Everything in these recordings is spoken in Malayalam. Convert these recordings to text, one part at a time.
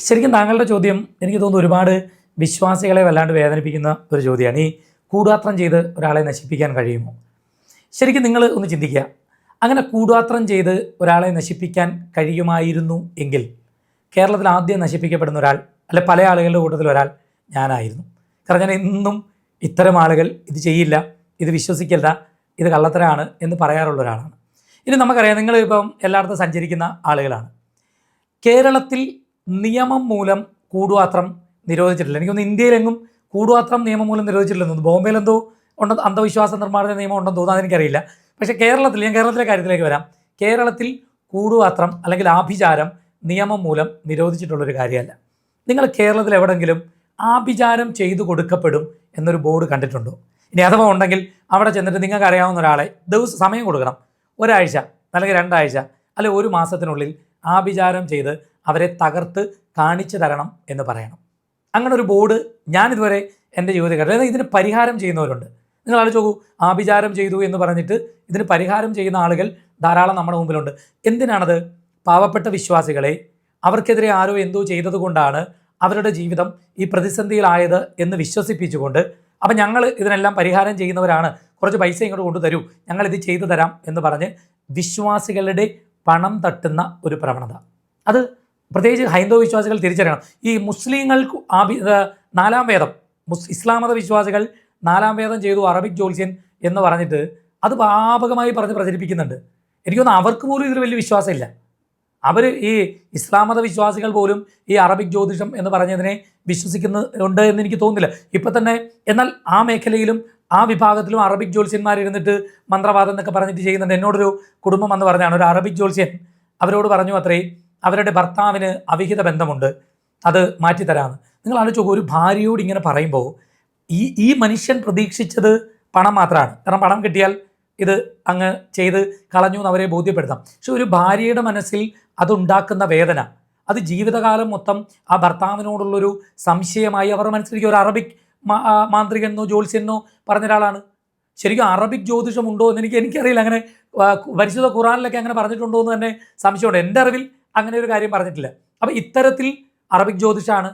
ശരിക്കും താങ്കളുടെ ചോദ്യം എനിക്ക് തോന്നുന്നു ഒരുപാട് വിശ്വാസികളെ വല്ലാണ്ട് വേദനിപ്പിക്കുന്ന ഒരു ചോദ്യമാണ്. ഈ കൂടാത്രം ചെയ്ത് ഒരാളെ നശിപ്പിക്കാൻ കഴിയുമോ? ശരിക്കും നിങ്ങൾ ഒന്ന് ചിന്തിക്കുക. അങ്ങനെ കൂടാത്രം ചെയ്ത് ഒരാളെ നശിപ്പിക്കാൻ കഴിയുമായിരുന്നു എങ്കിൽ കേരളത്തിൽ ആദ്യം നശിപ്പിക്കപ്പെടുന്ന ഒരാൾ അല്ലെ പല ആളുകളുടെ കൂട്ടത്തിൽ ഒരാൾ ഞാനായിരുന്നു. കാരണം ഞാൻ എന്നും ഇത്തരം ആളുകൾ ഇത് ചെയ്യില്ല ഇത് വിശ്വസിക്കല്ല ഇത് കള്ളത്തരമാണ് എന്ന് പറയാറുള്ള ഒരാളാണ്. ഇനി നമുക്കറിയാം നിങ്ങൾ ഇപ്പം എല്ലായിടത്തും സഞ്ചരിക്കുന്ന ആളുകളാണ്. കേരളത്തിൽ നിയമം മൂലം കൂടുപാത്രം നിരോധിച്ചിട്ടില്ല. എനിക്കൊന്ന് ഇന്ത്യയിലെങ്ങും കൂടുപാത്രം നിയമം മൂലം നിരോധിച്ചിട്ടില്ലെന്ന് ബോംബെയിൽ എന്തോ ഉണ്ട് അന്ധവിശ്വാസ നിർമ്മാർജന നിയമം ഉണ്ടെന്ന് തോന്നുന്നു. അതെനിക്കറിയില്ല. പക്ഷേ കേരളത്തിൽ ഞാൻ കേരളത്തിലെ കാര്യത്തിലേക്ക് വരാം. കേരളത്തിൽ കൂടുപാത്രം അല്ലെങ്കിൽ ആഭിചാരം നിയമം മൂലം നിരോധിച്ചിട്ടുള്ളൊരു കാര്യമല്ല. നിങ്ങൾ കേരളത്തിൽ എവിടെങ്കിലും ആഭിചാരം ചെയ്തു കൊടുക്കപ്പെടും എന്നൊരു ബോർഡ് കണ്ടിട്ടുണ്ടോ? ഇനി അഥവാ ഉണ്ടെങ്കിൽ അവിടെ ചെന്നിട്ട് നിങ്ങൾക്ക് അറിയാവുന്ന ഒരാളെ ദിവസം സമയം കൊടുക്കണം. ഒരാഴ്ച അല്ലെങ്കിൽ രണ്ടാഴ്ച അല്ലെങ്കിൽ ഒരു മാസത്തിനുള്ളിൽ ആഭിചാരം ചെയ്ത് അവരെ തകർത്ത് കാണിച്ചു തരണം എന്ന് പറയണം. അങ്ങനെ ഒരു ബോർഡ് ഞാനിതുവരെ എന്റെ ജീവിതത്തിൽ അതായത് ഇതിന് പരിഹാരം ചെയ്യുന്നവരുണ്ട്. നിങ്ങൾ ആലോചിച്ച് നോക്കൂ ആഭിചാരം ചെയ്തു എന്ന് പറഞ്ഞിട്ട് ഇതിന് പരിഹാരം ചെയ്യുന്ന ആളുകൾ ധാരാളം നമ്മുടെ മുമ്പിലുണ്ട്. എന്തിനാണത്? പാവപ്പെട്ട വിശ്വാസികളെ അവർക്കെതിരെ ആരോ എന്തോ ചെയ്തതുകൊണ്ടാണ് അവരുടെ ജീവിതം ഈ പ്രതിസന്ധിയിലായത് എന്ന് വിശ്വസിപ്പിച്ചുകൊണ്ട് അപ്പം ഞങ്ങൾ ഇതിനെല്ലാം പരിഹാരം ചെയ്യുന്നവരാണ്. കുറച്ച് പൈസ ഇങ്ങോട്ട് കൊണ്ടുതരൂ ഞങ്ങൾ ഇത് ചെയ്തു തരാം എന്ന് പറഞ്ഞ് വിശ്വാസികളുടെ പണം തട്ടുന്ന ഒരു പ്രവണത. അത് പ്രത്യേകിച്ച് ഹൈന്ദവ വിശ്വാസികൾ തിരിച്ചറിയണം. ഈ മുസ്ലിങ്ങൾക്ക് ആഭി നാലാം വേദം മുസ് ഇസ്ലാം മത വിശ്വാസികൾ നാലാം വേദം ചെയ്തു അറബിക് ജ്യോത്സ്യൻ എന്ന് പറഞ്ഞിട്ട് അത് വ്യാപകമായി പറഞ്ഞ് പ്രചരിപ്പിക്കുന്നുണ്ട്. എനിക്ക് അവർക്ക് പോലും ഇതിൽ വലിയ വിശ്വാസമില്ല. അവർ ഈ ഇസ്ലാം മത വിശ്വാസികൾ പോലും ഈ അറബിക് ജ്യോതിഷം എന്ന് പറഞ്ഞതിനെ വിശ്വസിക്കുന്നുണ്ട് എന്ന് എനിക്ക് തോന്നുന്നില്ല. ഇപ്പം തന്നെ എന്നാൽ ആ മേഖലയിലും ആ വിഭാഗത്തിലും അറബിക് ജ്യോത്സ്യന്മാർ ഇരുന്നിട്ട് മന്ത്രവാദം എന്നൊക്കെ പറഞ്ഞിട്ട് ചെയ്യുന്നുണ്ട്. എന്നോടൊരു കുടുംബം എന്ന് പറഞ്ഞാണ് ഒരു അറബിക് ജ്യോത്സ്യൻ അവരോട് പറഞ്ഞു അത്രേ അവരുടെ ഭർത്താവിന് അവിഹിത ബന്ധമുണ്ട്. അത് മാറ്റിത്തരാമെന്ന് നിങ്ങൾ ആലോചിച്ച് ഒരു ഭാര്യയോട് ഇങ്ങനെ പറയുമ്പോൾ ഈ ഈ മനുഷ്യൻ പ്രതീക്ഷിച്ചത് പണം മാത്രമാണ്. കാരണം പണം കിട്ടിയാൽ ഇത് അങ്ങ് ചെയ്ത് കളഞ്ഞു എന്ന് അവരെ ബോധ്യപ്പെടുത്താം. പക്ഷെ ഒരു ഭാര്യയുടെ മനസ്സിൽ അതുണ്ടാക്കുന്ന വേദന അത് ജീവിതകാലം മൊത്തം ആ ഭർത്താവിനോടുള്ളൊരു സംശയമായി അവരുടെ മനസ്സിലേക്ക് ഒരു അറബിക് മാന്ത്രികനെന്നോ ജ്യോത്സ്യനോ പറഞ്ഞ ഒരാളാണ്. ശരിക്കും അറബിക് ജ്യോതിഷമുണ്ടോ എന്ന് എനിക്ക് എനിക്കറിയില്ല. അങ്ങനെ പരിശുദ്ധ ഖുറാനിലൊക്കെ അങ്ങനെ പറഞ്ഞിട്ടുണ്ടോ എന്ന് തന്നെ സംശയമുണ്ട്. എന്റെ അറിവിൽ അങ്ങനെ ഒരു കാര്യം പറഞ്ഞിട്ടില്ല. അപ്പം ഇത്തരത്തിൽ അറബിക് ജ്യോതിഷാണ്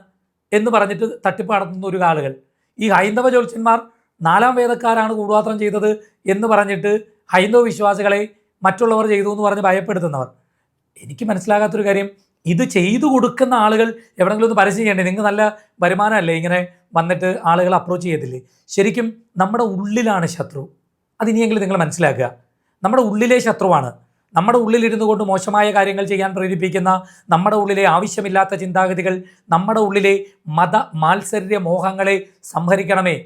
എന്ന് പറഞ്ഞിട്ട് തട്ടിപ്പ് നടത്തുന്ന ഒരു ആളുകൾ. ഈ ഹൈന്ദവ ജ്യോത്സ്യന്മാർ നാലാം വേദക്കാരാണ് കൂടുപാത്രം ചെയ്തത് എന്ന് പറഞ്ഞിട്ട് ഹൈന്ദവ വിശ്വാസികളെ മറ്റുള്ളവർ ചെയ്തു എന്ന് പറഞ്ഞ് ഭയപ്പെടുത്തുന്നവർ. എനിക്ക് മനസ്സിലാകാത്തൊരു കാര്യം ഇത് ചെയ്തു കൊടുക്കുന്ന ആളുകൾ എവിടെങ്കിലും ഒന്ന് പരസ്യം ചെയ്യണ്ടേ? നിങ്ങൾക്ക് നല്ല വരുമാനമല്ലേ ഇങ്ങനെ വന്നിട്ട് ആളുകൾ അപ്രോച്ച് ചെയ്യത്തില്ലേ? ശരിക്കും നമ്മുടെ ഉള്ളിലാണ് ശത്രു. അതിനിയെങ്കിലും നിങ്ങൾ മനസ്സിലാക്കുക. നമ്മുടെ ഉള്ളിലെ ശത്രുവാണ്. നമ്മുടെ ഉള്ളിലിരുന്നു കൊണ്ട് മോശമായ കാര്യങ്ങൾ ചെയ്യാൻ പ്രേരിപ്പിക്കുന്ന നമ്മുടെ ഉള്ളിലെ ആവശ്യമില്ലാത്ത ചിന്താഗതികൾ നമ്മുടെ ഉള്ളിലെ മത മാത്സര്യ മോഹങ്ങളെ സംഹരിക്കണമേ.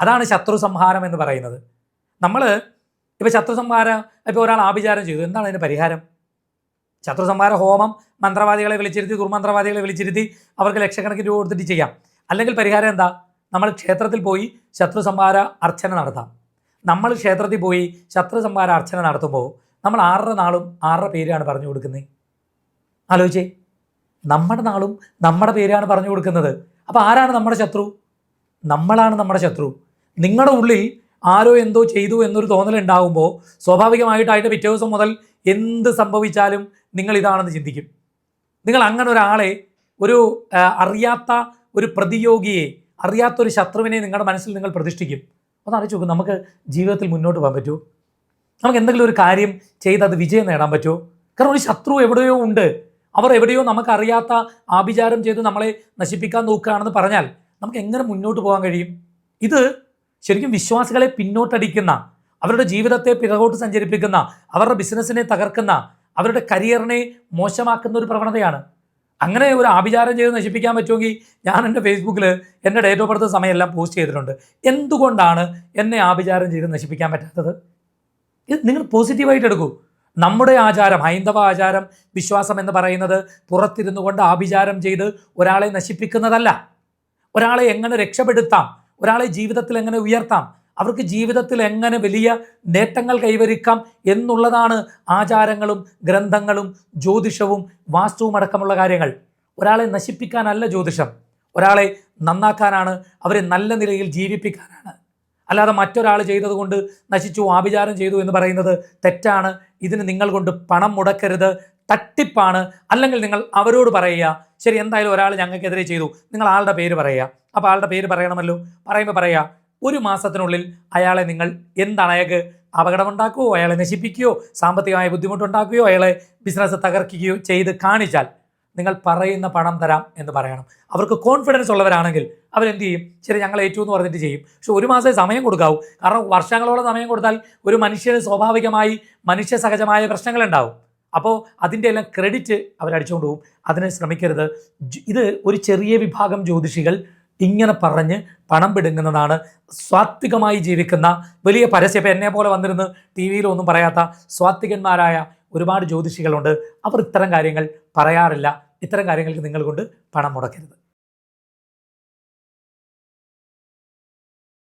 അതാണ് ശത്രു സംഹാരം എന്ന് പറയുന്നത്. നമ്മൾ ഇപ്പോൾ ശത്രു സംഹാരം ഇപ്പോൾ ഒരാൾ ആഭിചാരം ചെയ്തു. എന്താണ് അതിന് പരിഹാരം? ശത്രു സംഹാര ഹോമം മന്ത്രവാദികളെ വിളിച്ചിരുത്തി ദുർമന്ത്രവാദികളെ വിളിച്ചിരുത്തി അവർക്ക് ലക്ഷക്കണക്കിന് രൂപ കൊടുത്തിട്ട് ചെയ്യാം. അല്ലെങ്കിൽ പരിഹാരം എന്താ? നമ്മൾ ക്ഷേത്രത്തിൽ പോയി ശത്രു സംഹാര അർച്ചന നടത്താം. നമ്മൾ ക്ഷേത്രത്തിൽ പോയി ശത്രു സംഹാര അർച്ചന നടത്തുമ്പോൾ നമ്മൾ ആറര നാളും ആറര പേരാണ് പറഞ്ഞു കൊടുക്കുന്നത് ആലോചിച്ചേ. നമ്മുടെ നാളും നമ്മുടെ പേരാണ് പറഞ്ഞു കൊടുക്കുന്നത്. അപ്പോൾ ആരാണ് നമ്മുടെ ശത്രു? നമ്മളാണ് നമ്മുടെ ശത്രു. നിങ്ങളുടെ ഉള്ളിൽ ആരോ എന്തോ ചെയ്തു എന്നൊരു തോന്നലുണ്ടാകുമ്പോൾ സ്വാഭാവികമായിട്ട് അതിന്റെ പിറ്റേ ദിവസം മുതൽ എന്ത് സംഭവിച്ചാലും നിങ്ങൾ ഇതാണെന്ന് ചിന്തിക്കും. നിങ്ങൾ അങ്ങനെ ഒരാളെ ഒരു അറിയാത്ത ഒരു പ്രതിയോഗിയെ അറിയാത്ത ഒരു ശത്രുവിനെ നിങ്ങളുടെ മനസ്സിൽ നിങ്ങൾ പ്രതിഷ്ഠിക്കും. ഒന്ന് ആലോചിച്ച് നോക്കും നമുക്ക് ജീവിതത്തിൽ മുന്നോട്ട് പോകാൻ പറ്റുമോ? നമുക്ക് എന്തെങ്കിലും ഒരു കാര്യം ചെയ്ത് അത് വിജയം നേടാൻ പറ്റുമോ? കാരണം ഒരു ശത്രു എവിടെയോ ഉണ്ട്. അവർ എവിടെയോ നമുക്കറിയാത്ത ആഭിചാരം ചെയ്ത് നമ്മളെ നശിപ്പിക്കാൻ നോക്കുകയാണെന്ന് പറഞ്ഞാൽ നമുക്ക് എങ്ങനെ മുന്നോട്ട് പോകാൻ കഴിയും? ഇത് ശരിക്കും വിശ്വാസികളെ പിന്നോട്ടടിക്കുന്ന അവരുടെ ജീവിതത്തെ പിറകോട്ട് സഞ്ചരിപ്പിക്കുന്ന അവരുടെ ബിസിനസ്സിനെ തകർക്കുന്ന അവരുടെ കരിയറിനെ മോശമാക്കുന്ന ഒരു പ്രവണതയാണ്. അങ്ങനെ ഒരു ആഭിചാരം ചെയ്ത് നശിപ്പിക്കാൻ പറ്റുമെങ്കിൽ ഞാൻ എന്റെ ഫേസ്ബുക്കിൽ എന്റെ ഡേറ്റ് ഓഫ് ബർത്ത് സമയമെല്ലാം പോസ്റ്റ് ചെയ്തിട്ടുണ്ട്. എന്തുകൊണ്ടാണ് എന്നെ ആഭിചാരം ചെയ്ത് നശിപ്പിക്കാൻ പറ്റാത്തത്? ഇത് നിങ്ങൾ പോസിറ്റീവായിട്ട് എടുക്കൂ. നമ്മുടെ ആചാരം ഹൈന്ദവ ആചാരം വിശ്വാസം എന്ന് പറയുന്നത് പുറത്തിരുന്നു കൊണ്ട് ആഭിചാരം ചെയ്ത് ഒരാളെ നശിപ്പിക്കുന്നതല്ല. ഒരാളെ എങ്ങനെ രക്ഷപ്പെടുത്താം? ഒരാളെ ജീവിതത്തിൽ എങ്ങനെ ഉയർത്താം? അവർക്ക് ജീവിതത്തിൽ എങ്ങനെ വലിയ നേട്ടങ്ങൾ കൈവരിക്കാം എന്നുള്ളതാണ് ആചാരങ്ങളും ഗ്രന്ഥങ്ങളും ജ്യോതിഷവും വാസ്തുവും അടക്കമുള്ള കാര്യങ്ങൾ. ഒരാളെ നശിപ്പിക്കാനല്ല ജ്യോതിഷം. ഒരാളെ നന്നാക്കാനാണ് അവരെ നല്ല നിലയിൽ ജീവിപ്പിക്കാനാണ്. അല്ലാതെ മറ്റൊരാൾ ചെയ്തതുകൊണ്ട് നശിച്ചു ആഭിചാരം ചെയ്തു എന്ന് പറയുന്നത് തെറ്റാണ്. ഇതിന് നിങ്ങൾ കൊണ്ട് പണം മുടക്കരുത് തട്ടിപ്പാണ്. അല്ലെങ്കിൽ നിങ്ങൾ അവരോട് പറയുക ശരി എന്തായാലും ഒരാൾ ഞങ്ങൾക്കെതിരെ ചെയ്തു. നിങ്ങൾ ആളുടെ പേര് പറയുക. അപ്പോൾ ആളുടെ പേര് പറയണമല്ലോ. പറയുമ്പോൾ പറയുക ഒരു മാസത്തിനുള്ളിൽ അയാളെ നിങ്ങൾ എന്താണ് അയാൾക്ക് അപകടമുണ്ടാക്കുകയോ അയാളെ നശിപ്പിക്കുകയോ സാമ്പത്തികമായ ബുദ്ധിമുട്ടുണ്ടാക്കുകയോ അയാളെ ബിസിനസ് തകർക്കുകയോ ചെയ്ത് കാണിച്ചാൽ നിങ്ങൾ പറയുന്ന പണം തരാം എന്ന് പറയണം. അവർക്ക് കോൺഫിഡൻസ് ഉള്ളവരാണെങ്കിൽ അവരെന്ത് ചെയ്യും? ശരി ഞങ്ങൾ ഏറ്റവും എന്ന് പറഞ്ഞിട്ട് ചെയ്യും. പക്ഷെ ഒരു മാസം സമയം കൊടുക്കാവും. കാരണം വർഷങ്ങളോളം സമയം കൊടുത്താൽ ഒരു മനുഷ്യന് സ്വാഭാവികമായി മനുഷ്യ സഹജമായ പ്രശ്നങ്ങളുണ്ടാവും. അപ്പോൾ അതിന്റെ എല്ലാം ക്രെഡിറ്റ് അവരടിച്ചുകൊണ്ട് പോകും അതിനെ ശ്രമിക്കരുത്. ഇത് ഒരു ചെറിയ വിഭാഗം ജ്യോതിഷികൾ ഇങ്ങനെ പറഞ്ഞ് പണം പിടുങ്ങുന്നതാണ് സ്വാത്വികമായി ജീവിക്കുന്ന വലിയ പരസ്യം. ഇപ്പം എന്നെ പോലെ വന്നിരുന്ന് ടി വിയിലൊന്നും പറയാത്ത സ്വാത്വികന്മാരായ ഒരുപാട് ജ്യോതിഷികളുണ്ട്. അവർ ഇത്തരം കാര്യങ്ങൾ പറയാറില്ല. ഇത്തരം കാര്യങ്ങൾക്ക് നിങ്ങൾ കൊണ്ട് പണം മുടക്കരുത്.